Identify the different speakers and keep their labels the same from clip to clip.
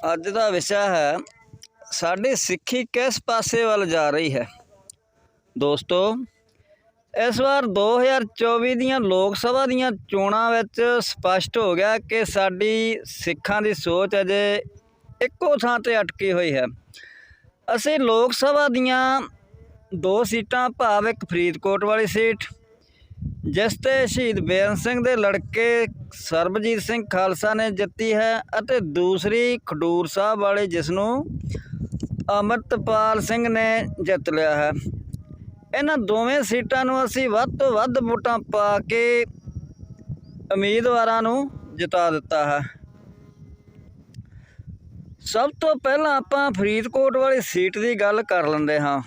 Speaker 1: ਅੱਜ ਦਾ ਵਿਸ਼ਾ ਹੈ, ਸਾਡੀ ਸਿੱਖੀ ਕਿਸ ਪਾਸੇ ਵੱਲ ਜਾ ਰਹੀ ਹੈ? ਦੋਸਤੋ, ਇਸ ਵਾਰ 2024 ਦੀਆਂ ਲੋਕ ਸਭਾ ਦੀਆਂ ਚੋਣਾਂ ਵਿੱਚ ਸਪਸ਼ਟ ਹੋ ਗਿਆ ਕਿ ਸਾਡੀ ਸਿੱਖਾਂ ਦੀ ਸੋਚ ਅਜੇ ਇੱਕੋ ਥਾਂ ਤੇ ਅਟਕੀ ਹੋਈ ਹੈ। ਅਸੀਂ ਲੋਕ ਸਭਾ ਦੀਆਂ ਦੋ ਸੀਟਾਂ, ਭਾਵ ਇੱਕ ਫਰੀਦਕੋਟ ਵਾਲੀ ਸੀਟ ਜਿਸ ਤੇ ਸ਼ਹੀਦ ਬੇਅੰਤ ਸਿੰਘ ਦੇ ਲੜਕੇ ਸਰਬਜੀਤ ਸਿੰਘ ਖਾਲਸਾ ਨੇ ਜਿੱਤੀ ਹੈ ਅਤੇ ਦੂਸਰੀ ਖਡੂਰ ਸਾਹਿਬ ਵਾਲੇ ਜਿਸ ਨੂੰ ਅਮਰਤਪਾਲ ਸਿੰਘ ਨੇ ਜਿੱਤ ਲਿਆ ਹੈ। ਇਹਨਾਂ ਦੋਵੇਂ ਸੀਟਾਂ ਨੂੰ ਅਸੀਂ ਵੱਧ ਤੋਂ ਵੱਧ ਵੋਟਾਂ ਪਾ ਕੇ ਉਮੀਦਵਾਰਾਂ ਨੂੰ ਜਿਤਾ ਦਿੱਤਾ ਹੈ। ਸਭ ਤੋਂ ਪਹਿਲਾਂ ਆਪਾਂ ਫਰੀਦਕੋਟ ਵਾਲੀ ਸੀਟ ਦੀ ਗੱਲ ਕਰ ਲੈਂਦੇ ਹਾਂ।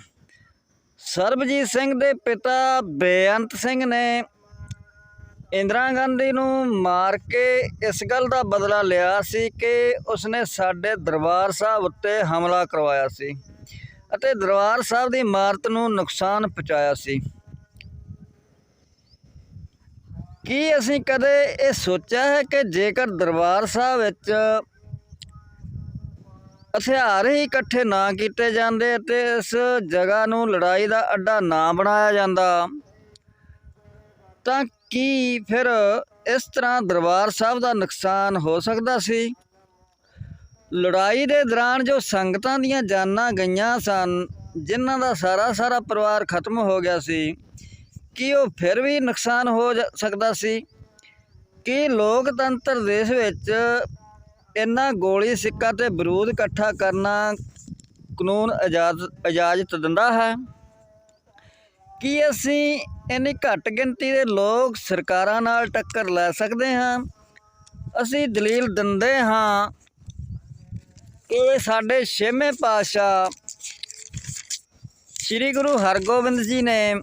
Speaker 1: ਸਰਬਜੀਤ ਸਿੰਘ ਦੇ ਪਿਤਾ ਬੇਅੰਤ ਸਿੰਘ ਨੇ ਇੰਦਰਾ ਗਾਂਧੀ ਨੂੰ ਮਾਰ ਕੇ ਇਸ ਗੱਲ ਦਾ ਬਦਲਾ ਲਿਆ ਸੀ ਕਿ ਉਸਨੇ ਸਾਡੇ ਦਰਬਾਰ ਸਾਹਿਬ ਉੱਤੇ ਹਮਲਾ ਕਰਵਾਇਆ ਸੀ ਅਤੇ ਦਰਬਾਰ ਸਾਹਿਬ ਦੀ ਇਮਾਰਤ ਨੂੰ ਨੁਕਸਾਨ ਪਹੁੰਚਾਇਆ ਸੀ। ਕੀ ਅਸੀਂ ਕਦੇ ਇਹ ਸੋਚਿਆ ਹੈ ਕਿ ਜੇਕਰ ਦਰਬਾਰ ਸਾਹਿਬ ਵਿੱਚ ਹਥਿਆਰ ਹੀ ਇਕੱਠੇ ਨਾ ਕੀਤੇ ਜਾਂਦੇ ਅਤੇ ਇਸ ਜਗ੍ਹਾ ਨੂੰ ਲੜਾਈ ਦਾ ਅੱਡਾ ਨਾ ਬਣਾਇਆ ਜਾਂਦਾ। ਤਾਂ ਕੀ ਫਿਰ ਇਸ ਤਰ੍ਹਾਂ ਦਰਬਾਰ ਸਾਹਿਬ ਦਾ ਨੁਕਸਾਨ ਹੋ ਸਕਦਾ ਸੀ? ਲੜਾਈ ਦੇ ਦੌਰਾਨ ਜੋ ਸੰਗਤਾਂ ਦੀਆਂ ਜਾਨਾਂ ਗਈਆਂ ਸਨ, ਜਿਨ੍ਹਾਂ ਦਾ ਸਾਰਾ ਸਾਰਾ ਪਰਿਵਾਰ ਖਤਮ ਹੋ ਗਿਆ ਸੀ, ਕੀ ਉਹ ਫਿਰ ਵੀ ਨੁਕਸਾਨ ਹੋ ਜਾ- ਸਕਦਾ ਸੀ? ਕੀ ਲੋਕਤੰਤਰ ਦੇਸ਼ ਵਿੱਚ ਇਹਨਾਂ ਗੋਲੀ ਸਿੱਕਾ ਤੇ ਬਰੂਦ ਇਕੱਠਾ ਕਰਨਾ ਕਾਨੂੰਨ ਇਜਾਜ਼ਤ ਇਜਾਜ਼ਤ ਦਿੰਦਾ ਹੈ। ਕੀ ਅਸੀਂ ਇੰਨੀ ਘੱਟ ਗਿਣਤੀ ਦੇ ਲੋਕ ਸਰਕਾਰਾਂ ਨਾਲ ਟੱਕਰ ਲੈ ਸਕਦੇ ਹਾਂ? ਅਸੀਂ ਦਲੀਲ ਦਿੰਦੇ ਹਾਂ ਕਿ ਸਾਡੇ ਛੇਵੇਂ ਪਾਤਸ਼ਾਹ ਸ੍ਰੀ ਗੁਰੂ ਹਰਗੋਬਿੰਦ ਜੀ ਨੇ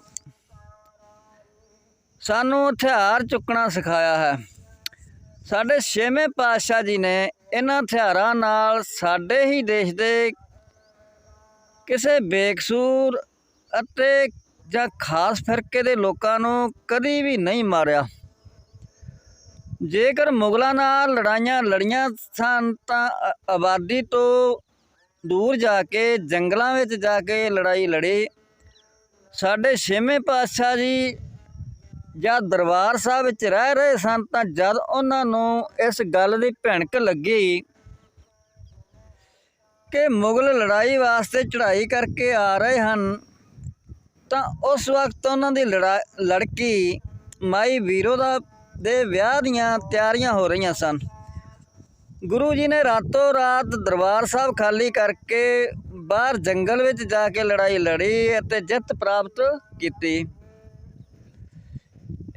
Speaker 1: ਸਾਨੂੰ ਹਥਿਆਰ ਚੁੱਕਣਾ ਸਿਖਾਇਆ ਹੈ। ਸਾਡੇ ਛੇਵੇਂ ਪਾਤਸ਼ਾਹ ਜੀ ਨੇ ਇਹਨਾਂ ਹਥਿਆਰਾਂ ਨਾਲ ਸਾਡੇ ਹੀ ਦੇਸ਼ ਦੇ ਕਿਸੇ ਬੇਕਸੂਰ ਅਤੇ ਜਾਂ ਖਾਸ ਫਿਰਕੇ ਦੇ ਲੋਕਾਂ ਨੂੰ ਕਦੀ ਵੀ ਨਹੀਂ ਮਾਰਿਆ। ਜੇਕਰ ਮੁਗਲਾਂ ਨਾਲ ਲੜਾਈਆਂ ਲੜੀਆਂ ਸਨ ਤਾਂ ਅ- ਆਬਾਦੀ ਤੋਂ ਦੂਰ ਜਾ ਕੇ, ਜੰਗਲਾਂ ਵਿੱਚ ਜਾ ਕੇ ਲੜਾਈ ਲੜੀ। ਸਾਡੇ ਛੇਵੇਂ ਪਾਤਸ਼ਾਹ ਜੀ ਜਾਂ ਦਰਬਾਰ ਸਾਹਿਬ ਵਿੱਚ ਰਹਿ ਰਹੇ ਸਨ, ਤਾਂ ਜਦ ਉਹਨਾਂ ਨੂੰ ਇਸ ਗੱਲ ਦੀ ਭਿਣਕ ਲੱਗੀ ਕਿ ਮੁਗਲ ਲੜਾਈ ਵਾਸਤੇ ਚੜ੍ਹਾਈ ਕਰਕੇ ਆ ਰਹੇ ਹਨ, ਤਾਂ ਉਸ ਵਕਤ ਉਹਨਾਂ ਦੀ ਲੜਾ, ਲੜਕੀ ਮਾਈ ਵੀਰੋ ਦਾ, ਦੇ ਵਿਆਹ ਦੀਆਂ ਤਿਆਰੀਆਂ ਹੋ ਰਹੀਆਂ ਸਨ। ਗੁਰੂ ਜੀ ਨੇ ਰਾਤੋਂ ਰਾਤ ਦਰਬਾਰ ਸਾਹਿਬ ਖਾਲੀ ਕਰਕੇ ਬਾਹਰ ਜੰਗਲ ਵਿੱਚ ਜਾ ਕੇ ਲੜਾਈ ਲੜੀ ਅਤੇ ਜਿੱਤ ਪ੍ਰਾਪਤ ਕੀਤੀ।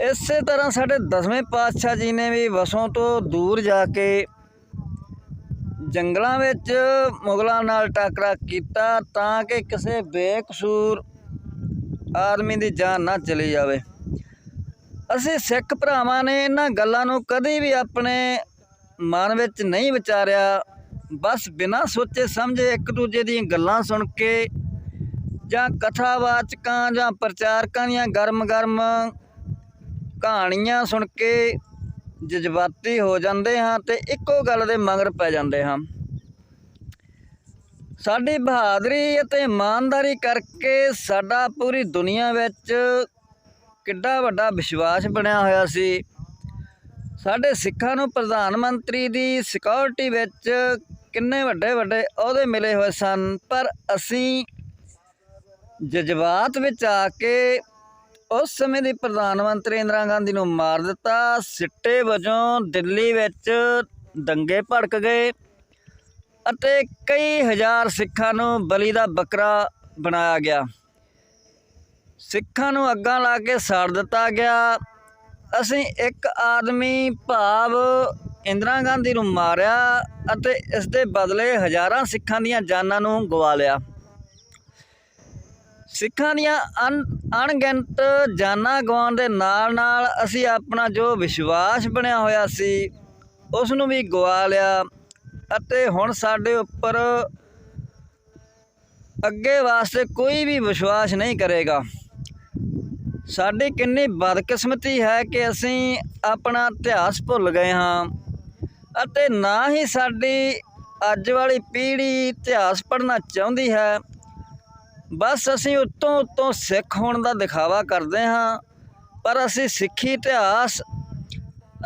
Speaker 1: ਇਸੇ ਤਰ੍ਹਾਂ ਸਾਡੇ ਦਸਵੇਂ ਪਾਤਸ਼ਾਹ ਜੀ ਨੇ ਵੀ ਵਸੋਂ ਤੋਂ ਦੂਰ ਜਾ ਕੇ ਜੰਗਲਾਂ ਵਿੱਚ ਮੁਗਲਾਂ ਨਾਲ ਟਾਕਰਾ ਕੀਤਾ ਤਾਂ ਕਿ ਕਿਸੇ ਬੇਕਸੂਰ ਆਦਮੀ ਦੀ ਜਾਨ ਨਾ ਚਲੀ ਜਾਵੇ। ਅਸੀਂ ਸਿੱਖ ਭਰਾਵਾਂ ਨੇ ਇਹਨਾਂ ਗੱਲਾਂ ਨੂੰ ਕਦੇ ਵੀ ਆਪਣੇ ਮਨ ਵਿੱਚ ਨਹੀਂ ਵਿਚਾਰਿਆ। ਬਸ ਬਿਨਾਂ ਸੋਚੇ ਸਮਝੇ ਇੱਕ ਦੂਜੇ ਦੀਆਂ ਗੱਲਾਂ ਸੁਣ ਕੇ ਜਾਂ ਕਥਾਵਾਚਕਾਂ ਜਾਂ ਪ੍ਰਚਾਰਕਾਂ ਦੀਆਂ ਗਰਮ-ਗਰਮ ਕਹਾਣੀਆਂ ਸੁਣ ਕੇ ਜਜ਼ਬਾਤੀ ਹੋ ਜਾਂਦੇ ਹਾਂ ਤੇ ਇੱਕੋ ਗੱਲ ਦੇ ਮਗਰ ਪੈ ਜਾਂਦੇ ਹਾਂ। ਸਾਡੀ ਬਹਾਦਰੀ ਅਤੇ ਇਮਾਨਦਾਰੀ ਕਰਕੇ ਸਾਡਾ ਪੂਰੀ ਦੁਨੀਆ ਵਿੱਚ ਕਿੱਡਾ ਵੱਡਾ ਵਿਸ਼ਵਾਸ ਬਣਿਆ ਹੋਇਆ ਸੀ। ਸਾਡੇ ਸਿੱਖਾਂ ਨੂੰ ਪ੍ਰਧਾਨ ਮੰਤਰੀ ਦੀ ਸਿਕਿਉਰਿਟੀ ਵਿੱਚ ਕਿੰਨੇ ਵੱਡੇ ਵੱਡੇ ਅਹੁਦੇ ਮਿਲੇ ਹੋਏ ਸਨ, ਪਰ ਅਸੀਂ ਜਜ਼ਬਾਤ ਵਿੱਚ ਆ ਕੇ ਉਸ ਸਮੇਂ ਦੀ ਪ੍ਰਧਾਨ ਮੰਤਰੀ ਇੰਦਰਾ ਗਾਂਧੀ ਨੂੰ ਮਾਰ ਦਿੱਤਾ। ਸਿੱਟੇ ਵਜੋਂ ਦਿੱਲੀ ਵਿੱਚ ਦੰਗੇ ਭੜਕ ਗਏ ਅਤੇ ਕਈ ਹਜ਼ਾਰ ਸਿੱਖਾਂ ਨੂੰ ਬਲੀ ਦਾ ਬੱਕਰਾ ਬਣਾਇਆ ਗਿਆ। ਸਿੱਖਾਂ ਨੂੰ ਅੱਗਾਂ ਲਾ ਕੇ ਸਾੜ ਦਿੱਤਾ ਗਿਆ। ਅਸੀਂ ਇੱਕ ਆਦਮੀ ਭਾਵ ਇੰਦਰਾ ਗਾਂਧੀ ਨੂੰ ਮਾਰਿਆ ਅਤੇ ਇਸ ਦੇ ਬਦਲੇ ਹਜ਼ਾਰਾਂ ਸਿੱਖਾਂ ਦੀਆਂ ਜਾਨਾਂ ਨੂੰ ਗਵਾ ਲਿਆ। ਸਿੱਖਾਂ ਦੀਆਂ ਅਣ, ਅਣਗਿਣਤ ਜਾਨਾਂ ਗਵਾਉਣ ਦੇ ਨਾਲ ਨਾਲ ਅਸੀਂ ਆਪਣਾ ਜੋ ਵਿਸ਼ਵਾਸ ਬਣਿਆ ਹੋਇਆ ਸੀ ਉਸ ਨੂੰ ਵੀ ਗਵਾ ਲਿਆ ਅਤੇ ਹੁਣ ਸਾਡੇ ਉੱਪਰ ਅੱਗੇ ਵਾਸਤੇ ਕੋਈ ਵੀ ਵਿਸ਼ਵਾਸ ਨਹੀਂ ਕਰੇਗਾ। ਸਾਡੀ ਕਿੰਨੀ ਬਦਕਿਸਮਤੀ ਹੈ ਕਿ ਅਸੀਂ ਆਪਣਾ ਇਤਿਹਾਸ ਭੁੱਲ ਗਏ ਹਾਂ ਅਤੇ ਨਾ ਹੀ ਸਾਡੀ ਅੱਜ ਵਾਲੀ ਪੀੜ੍ਹੀ ਇਤਿਹਾਸ ਪੜ੍ਹਨਾ ਚਾਹੁੰਦੀ ਹੈ। ਬਸ ਅਸੀਂ ਉੱਤੋਂ ਉੱਤੋਂ ਸਿੱਖ ਹੋਣ ਦਾ ਦਿਖਾਵਾ ਕਰਦੇ ਹਾਂ, ਪਰ ਅਸੀਂ ਸਿੱਖੀ ਇਤਿਹਾਸ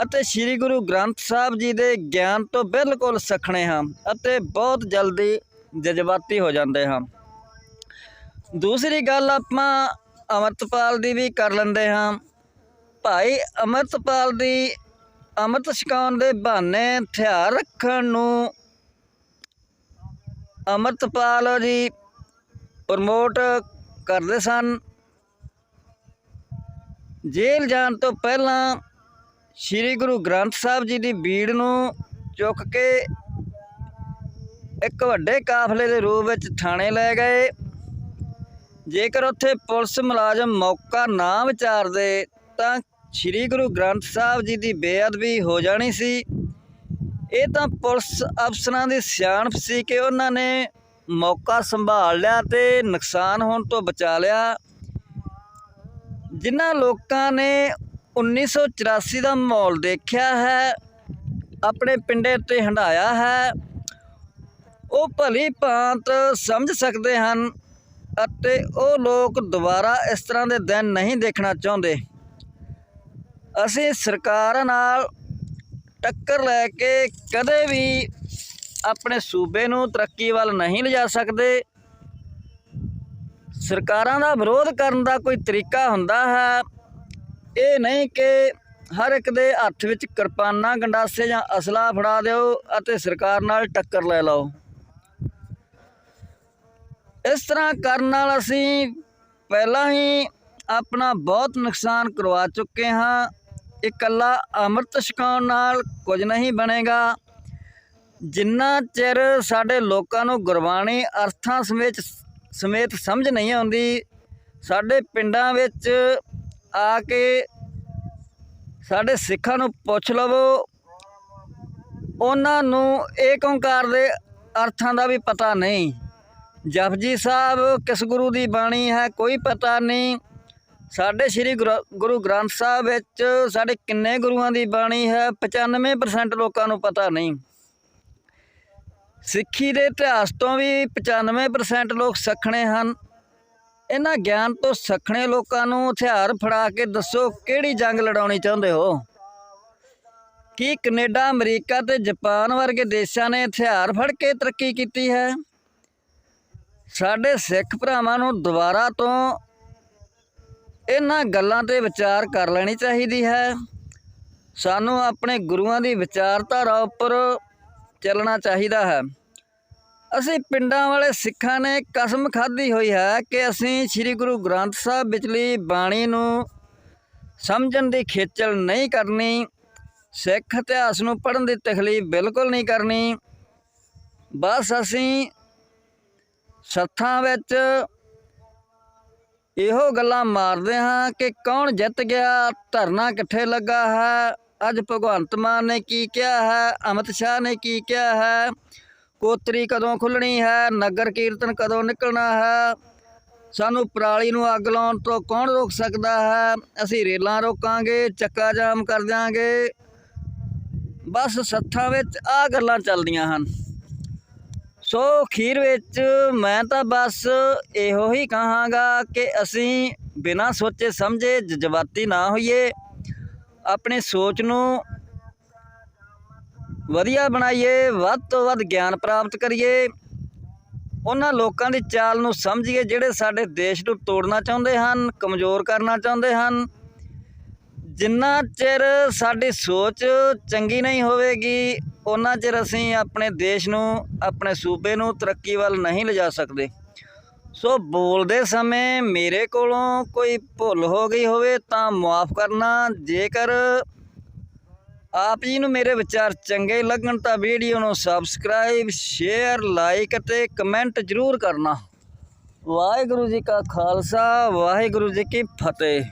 Speaker 1: ਅਤੇ ਸ੍ਰੀ ਗੁਰੂ ਗ੍ਰੰਥ ਸਾਹਿਬ ਜੀ ਦੇ ਗਿਆਨ ਤੋਂ ਬਿਲਕੁਲ ਸਖਣੇ ਹਾਂ ਅਤੇ ਬਹੁਤ ਜਲਦੀ ਜਜ਼ਬਾਤੀ ਹੋ ਜਾਂਦੇ ਹਾਂ। ਦੂਸਰੀ ਗੱਲ ਆਪਾਂ ਅਮਰਤਪਾਲ ਦੀ ਵੀ ਕਰ ਲੈਂਦੇ ਹਾਂ। ਭਾਈ ਅਮਰਤਪਾਲ ਦੀ ਅੰਮ੍ਰਿਤ ਛਕਾਉਣ ਦੇ ਬਹਾਨੇ ਹਥਿਆਰ ਰੱਖਣ ਨੂੰ ਅਮਰਤਪਾਲ ਜੀ ਪ੍ਰਮੋਟ ਕਰਦੇ ਸਨ। ਜੇਲ੍ਹ ਜਾਣ ਤੋਂ ਪਹਿਲਾਂ ਸ੍ਰੀ ਗੁਰੂ ਗ੍ਰੰਥ ਸਾਹਿਬ ਜੀ ਦੀ ਬੀੜ ਨੂੰ ਚੁੱਕ ਕੇ ਇੱਕ ਵੱਡੇ ਕਾਫਲੇ ਦੇ ਰੂਪ ਵਿੱਚ ਥਾਣੇ ਲੈ ਗਏ। ਜੇਕਰ ਉੱਥੇ ਪੁਲਿਸ ਮੁਲਾਜ਼ਮ ਮੌਕਾ ਨਾ ਵਿਚਾਰਦੇ, ਤਾਂ ਸ੍ਰੀ ਗੁਰੂ ਗ੍ਰੰਥ ਸਾਹਿਬ ਜੀ ਦੀ ਬੇਅਦਬੀ ਹੋ ਜਾਣੀ ਸੀ। ਇਹ ਤਾਂ ਪੁਲਿਸ ਅਫਸਰਾਂ ਦੀ ਸਿਆਣਪ ਸੀ ਕਿ ਉਹਨਾਂ ਨੇ ਮੌਕਾ ਸੰਭਾਲ ਲਿਆ ਤੇ ਨੁਕਸਾਨ ਹੋਣ ਤੋਂ ਬਚਾ ਲਿਆ। ਜਿਨ੍ਹਾਂ ਲੋਕਾਂ ਨੇ 1984 ਦਾ ਮਾਹੌਲ ਦੇਖਿਆ ਹੈ, ਆਪਣੇ ਪਿੰਡੇ ਤੇ ਹੰਡਾਇਆ ਹੈ, ਉਹ ਭਲੀ ਭਾਂਤ ਸਮਝ ਸਕਦੇ ਹਨ ਅਤੇ ਉਹ ਲੋਕ ਦੁਬਾਰਾ ਇਸ ਤਰ੍ਹਾਂ ਦੇ ਦਿਨ ਨਹੀਂ ਦੇਖਣਾ ਚਾਹੁੰਦੇ। ਅਸੀਂ ਸਰਕਾਰ ਨਾਲ ਟੱਕਰ ਲੈ ਕੇ ਕਦੇ ਵੀ ਆਪਣੇ ਸੂਬੇ ਨੂੰ ਤਰੱਕੀ ਵੱਲ ਨਹੀਂ ਲਿਜਾ ਸਕਦੇ। ਸਰਕਾਰਾਂ ਦਾ ਵਿਰੋਧ ਕਰਨ ਦਾ ਕੋਈ ਤਰੀਕਾ ਹੁੰਦਾ ਹੈ। ਇਹ ਨਹੀਂ ਕਿ ਹਰ ਇੱਕ ਦੇ ਹੱਥ ਵਿੱਚ ਕਿਰਪਾਨਾਂ, ਗੰਡਾਸੇ ਜਾਂ ਅਸਲਾ ਫੜਾ ਦਿਓ ਅਤੇ ਸਰਕਾਰ ਨਾਲ ਟੱਕਰ ਲੈ ਲਓ। ਇਸ ਤਰ੍ਹਾਂ ਕਰਨ ਨਾਲ ਅਸੀਂ ਪਹਿਲਾਂ ਹੀ ਆਪਣਾ ਬਹੁਤ ਨੁਕਸਾਨ ਕਰਵਾ ਚੁੱਕੇ ਹਾਂ। ਇਕੱਲਾ ਅੰਮ੍ਰਿਤ ਛਕਾਉਣ ਨਾਲ ਕੁਝ ਨਹੀਂ ਬਣੇਗਾ। ਜਿੰਨਾ ਚਿਰ ਸਾਡੇ ਲੋਕਾਂ ਨੂੰ ਗੁਰਬਾਣੀ ਅਰਥਾਂ ਸਮੇਤ ਸਮੇਤ ਸਮਝ ਨਹੀਂ ਆਉਂਦੀ, ਸਾਡੇ ਪਿੰਡਾਂ ਵਿੱਚ ਆ ਕੇ ਸਾਡੇ ਸਿੱਖਾਂ ਨੂੰ ਪੁੱਛ ਲਵੋ, ਉਹਨਾਂ ਨੂੰ ਏਕ ਓੰਕਾਰ ਦੇ ਅਰਥਾਂ ਦਾ ਵੀ ਪਤਾ ਨਹੀਂ। ਜਪਜੀ ਸਾਹਿਬ, ਕਿਸ ਗੁਰੂ ਦੀ ਬਾਣੀ ਹੈ, ਕੋਈ ਪਤਾ ਨਹੀਂ। ਸਾਡੇ ਸ੍ਰੀ ਗੁਰੂ- ਗੁਰੂ ਗ੍ਰੰਥ ਸਾਹਿਬ ਵਿੱਚ ਸਾਡੇ ਕਿੰਨੇ ਗੁਰੂਆਂ ਦੀ ਬਾਣੀ ਹੈ 95% ਲੋਕਾਂ ਨੂੰ ਪਤਾ ਨਹੀਂ। ਸਿੱਖੀ ਦੇ ਇਤਿਹਾਸ ਤੋਂ ਵੀ 95% ਲੋਕ ਸਖਣੇ ਹਨ। ਇਹਨਾਂ ਗਿਆਨ ਤੋਂ ਸਖਣੇ ਲੋਕਾਂ ਨੂੰ ਹਥਿਆਰ ਫੜਾ ਕੇ ਦੱਸੋ ਕਿਹੜੀ ਜੰਗ ਲੜਾਉਣੀ ਚਾਹੁੰਦੇ ਹੋ? ਕੀ ਕੈਨੇਡਾ, ਅਮਰੀਕਾ ਤੇ ਜਾਪਾਨ ਵਰਗੇ ਦੇਸ਼ਾਂ ਨੇ ਹਥਿਆਰ ਫੜ ਕੇ ਤਰੱਕੀ ਕੀਤੀ ਹੈ? ਸਾਡੇ ਸਿੱਖ ਭਰਾਵਾਂ ਨੂੰ ਦੁਬਾਰਾ ਤੋਂ ਇਹਨਾਂ ਗੱਲਾਂ ਤੇ ਵਿਚਾਰ ਕਰ ਲੈਣੀ ਚਾਹੀਦੀ ਹੈ। ਸਾਨੂੰ ਆਪਣੇ ਗੁਰੂਆਂ ਦੀ ਵਿਚਾਰਧਾਰਾ ਉੱਪਰ ਚੱਲਣਾ ਚਾਹੀਦਾ ਹੈ। ਅਸੀਂ ਪਿੰਡਾਂ ਵਾਲੇ ਸਿੱਖਾਂ ਨੇ ਕਸਮ ਖਾਧੀ ਹੋਈ ਹੈ ਕਿ ਅਸੀਂ ਸ੍ਰੀ ਗੁਰੂ ਗ੍ਰੰਥ ਸਾਹਿਬ ਵਿਚਲੀ ਬਾਣੀ ਨੂੰ ਸਮਝਣ ਦੀ ਖੇਚਲ ਨਹੀਂ ਕਰਨੀ, ਸਿੱਖ ਇਤਿਹਾਸ ਨੂੰ ਪੜ੍ਹਨ ਦੀ ਤਕਲੀਫ ਬਿਲਕੁਲ ਨਹੀਂ ਕਰਨੀ। ਬਸ ਅਸੀਂ ਸੱਥਾਂ ਵਿੱਚ ਇਹੋ ਗੱਲਾਂ ਮਾਰਦੇ ਹਾਂ ਕਿ ਕੌਣ ਜਿੱਤ ਗਿਆ, ਧਰਨਾ ਕਿੱਥੇ ਲੱਗਾ ਹੈ ਅੱਜ ਭਗਵੰਤ ਮਾਨ ਨੇ ਕੀ ਕਿਹਾ ਹੈ? ਅਮਿਤ ਸ਼ਾਹ ਨੇ ਕੀ ਕਿਹਾ ਹੈ? ਕੋਤਰੀ ਕਦੋਂ ਖੁੱਲਣੀ ਹੈ? ਨਗਰ ਕੀਰਤਨ ਕਦੋਂ ਨਿਕਲਣਾ ਹੈ? ਸਾਨੂੰ ਪਰਾਲੀ ਨੂੰ ਅੱਗ ਲਾਉਣ ਤੋਂ ਕੌਣ ਰੋਕ ਸਕਦਾ ਹੈ? ਅਸੀਂ ਰੇਲਾਂ ਰੋਕਾਂਗੇ, ਚੱਕਾ ਜਾਮ ਕਰ ਦਿਆਂਗੇ। ਬਸ ਸੱਥਾਂ ਵਿੱਚ ਆ ਗੱਲਾਂ ਚੱਲਦੀਆਂ ਹਨ। ਸੋ ਅਖੀਰ ਵਿੱਚ ਮੈਂ ਤਾਂ ਬਸ ਇਹੋ ਹੀ ਕਹਾਂਗਾ ਕਿ ਅਸੀਂ ਬਿਨਾਂ ਸੋਚੇ ਸਮਝੇ ਜਜ਼ਬਾਤੀ ਨਾ ਹੋਈਏ। ਆਪਣੀ ਸੋਚ ਨੂੰ ਵਧੀਆ ਬਣਾਈਏ, ਵੱਧ ਤੋਂ ਵੱਧ ਗਿਆਨ ਪ੍ਰਾਪਤ ਕਰੀਏ, ਉਹਨਾਂ ਲੋਕਾਂ ਦੀ ਚਾਲ ਨੂੰ ਸਮਝੀਏ ਜਿਹੜੇ ਸਾਡੇ ਦੇਸ਼ ਨੂੰ ਤੋੜਨਾ ਚਾਹੁੰਦੇ ਹਨ, ਕਮਜ਼ੋਰ ਕਰਨਾ ਚਾਹੁੰਦੇ ਹਨ। ਜਿੰਨਾ ਚਿਰ ਸਾਡੀ ਸੋਚ ਚੰਗੀ ਨਹੀਂ ਹੋਵੇਗੀ ਉਹਨਾਂ ਚਿਰ ਅਸੀਂ ਆਪਣੇ ਦੇਸ਼ ਨੂੰ, ਆਪਣੇ ਸੂਬੇ ਨੂੰ ਤਰੱਕੀ ਵੱਲ ਨਹੀਂ ਲਿਜਾ ਸਕਦੇ। ਸੋ ਬੋਲਦੇ ਸਮੇਂ ਮੇਰੇ ਕੋਲੋਂ ਕੋਈ ਭੁੱਲ ਹੋ ਗਈ ਹੋਵੇ ਤਾਂ ਮਾਫ ਕਰਨਾ। ਜੇਕਰ ਆਪ ਜੀ ਨੂੰ ਮੇਰੇ ਵਿਚਾਰ ਚੰਗੇ ਲੱਗਣ ਤਾਂ ਵੀਡੀਓ ਨੂੰ ਸਬਸਕ੍ਰਾਈਬ, ਸ਼ੇਅਰ, ਲਾਈਕ ਅਤੇ ਕਮੈਂਟ ਜ਼ਰੂਰ ਕਰਨਾ। ਵਾਹਿਗੁਰੂ ਜੀ ਕਾ ਖਾਲਸਾ, ਵਾਹਿਗੁਰੂ ਜੀ ਕੀ ਫਤਿਹ।